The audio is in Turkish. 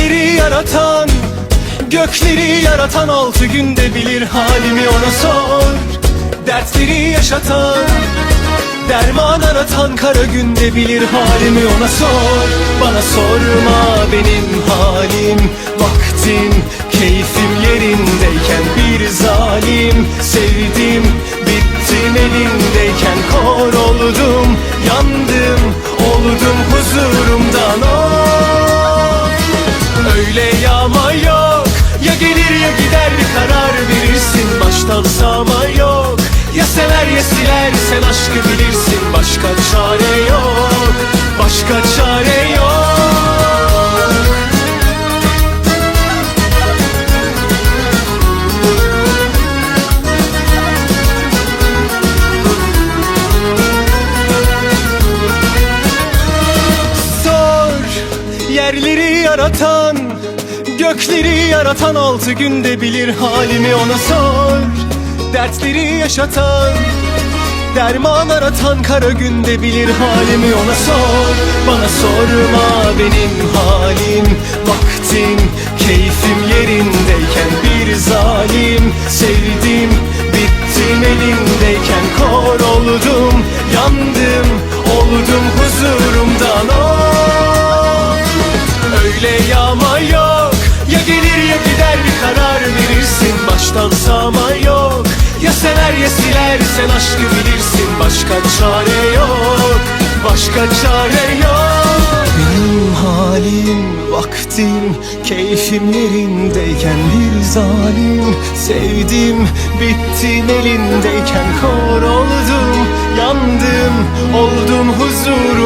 Yerleri yaratan Gökleri yaratan altı günde bilir halimi ona sor. Dertleri yaşatan Derman aratan kara günde bilir halimi ona sor. Bana sorma benim halim Vaktim keyfim yerindeyken bir zalim. Sevdim bittim elindeyken kor oldum Yandım oldum huzurumdan. oh. Gider bir karar verirsin. Baştan sağma yok. Ya sever ya siler sen aşkı bilirsin. Başka çare yok. Başka çare yok. Sor yerleri yaratan Gökleri yaratan altı günde bilir halimi ona sor. Dertleri yaşatan Derman aratan kara günde bilir halimi ona sor. Bana sorma benim halim Vaktim keyfim yerindeyken bir zalim. Sevdim bittim elindeyken kor oldum Yandım oldum huzurumdan Ya gider bir karar verirsin. Baştan sağma yok. Ya sever ya siler sen aşkı bilirsin. Başka çare yok. Başka çare yok. Benim halim vaktim Keyfim yerindeyken bir zalim. Sevdim bittim elindeyken kor oldum. Yandım oldum huzur